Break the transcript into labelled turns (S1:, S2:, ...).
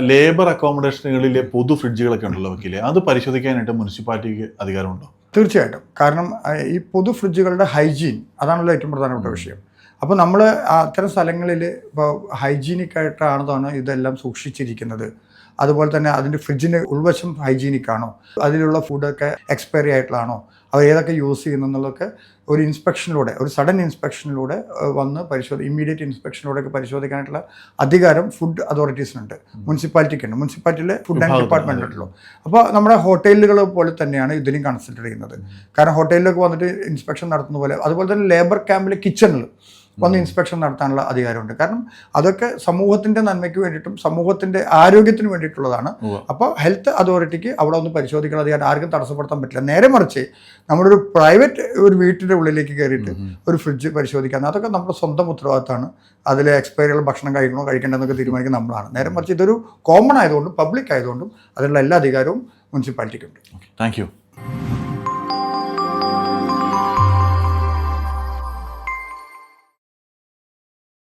S1: Labour അക്കോമഡേഷനുകളിലെ പൊതു ഫ്രിഡ്ജുകളൊക്കെ ഉണ്ടല്ലോ വക്കീലെ? അത് പരിശോധിക്കാനായിട്ട് മുനിസിപ്പാലിറ്റിക്ക് അധികാരമുണ്ടോ?
S2: തീർച്ചയായിട്ടും. കാരണം ഈ പൊതു ഫ്രിഡ്ജുകളുടെ ഹൈജീൻ അതാണല്ലോ ഏറ്റവും പ്രധാനപ്പെട്ട വിഷയം. അപ്പോൾ നമ്മൾ അത്തരം സ്ഥലങ്ങളിൽ ഇപ്പോൾ ഹൈജീനിക് ആയിട്ടാണ് ഇതെല്ലാം സൂക്ഷിച്ചിരിക്കുന്നത്. അതുപോലെ തന്നെ അതിന്റെ ഫ്രിഡ്ജിന്റെ ഉൾവശം ഹൈജീനിക് ആണോ അതിലുള്ള ഫുഡൊക്കെ എക്സ്പയറി ആയിട്ടുള്ളതാണോ? അവർ ഏതൊക്കെ യൂസ് ചെയ്യുന്നതെന്നുള്ളതൊക്കെ ഒരു ഇൻസ്പെക്ഷനിലൂടെ ഒരു സഡൻ ഇൻസ്പെക്ഷനിലൂടെ വന്ന് പരിശോധി ഇമ്മീഡിയറ്റ് ഇൻസ്പെക്ഷനിലൂടെ ഒക്കെ പരിശോധിക്കാനായിട്ടുള്ള അധികാരം ഫുഡ് അതോറിറ്റീസിനുണ്ട്. മുനിസിപ്പാലിറ്റിക്ക് ഉണ്ട് മുനിസിപ്പാലിറ്റിയിലെ ഫുഡ് ആൻഡ് ഡിപ്പാർട്ട്മെന്റ് ഉണ്ടല്ലോ അപ്പോൾ നമ്മുടെ ഹോട്ടലുകൾ പോലെ തന്നെയാണ് ഇതിനും കൺസിഡർ ചെയ്യുന്നത്. കാരണം ഹോട്ടലിലൊക്കെ വന്നിട്ട് ഇൻസ്പെക്ഷൻ നടത്തുന്ന പോലെ അതുപോലെ തന്നെ ലേബർ ക്യാമ്പിലെ കിച്ചണിൽ വന്ന് ഇൻസ്പെക്ഷൻ നടത്താനുള്ള അധികാരമുണ്ട്. കാരണം അതൊക്കെ സമൂഹത്തിന്റെ നന്മയ്ക്ക് വേണ്ടിയിട്ടും സമൂഹത്തിന്റെ ആരോഗ്യത്തിന് വേണ്ടിയിട്ടുള്ളതാണ്. അപ്പോൾ ഹെൽത്ത് അതോറിറ്റിക്ക് അവിടെ ഒന്ന് പരിശോധിക്കണം. അധികാരം ആർക്കും തടസ്സപ്പെടുത്താൻ പറ്റില്ല. നേരെ മറിച്ച് നമ്മുടെ ഒരു പ്രൈവറ്റ് ഒരു വീട്ടിന്റെ ഉള്ളിലേക്ക് കയറിയിട്ട് ഒരു ഫ്രിഡ്ജ് പരിശോധിക്കാൻ. അതൊക്കെ നമ്മുടെ സ്വന്തം ഉത്തരവാദിത്തമാണ്. അതിൽ എക്സ്പയറികൾ ഭക്ഷണം കഴിക്കണോ കഴിക്കേണ്ടതെന്നൊക്കെ തീരുമാനിക്കുന്നത് നമ്മളാണ്. നേരെ മറിച്ച് ഇതൊരു കോമൺ ആയതുകൊണ്ടും പബ്ലിക് ആയതുകൊണ്ടും അതിനുള്ള എല്ലാ അധികാരവും മുനിസിപ്പാലിറ്റിക്കുണ്ട്.
S1: Thank you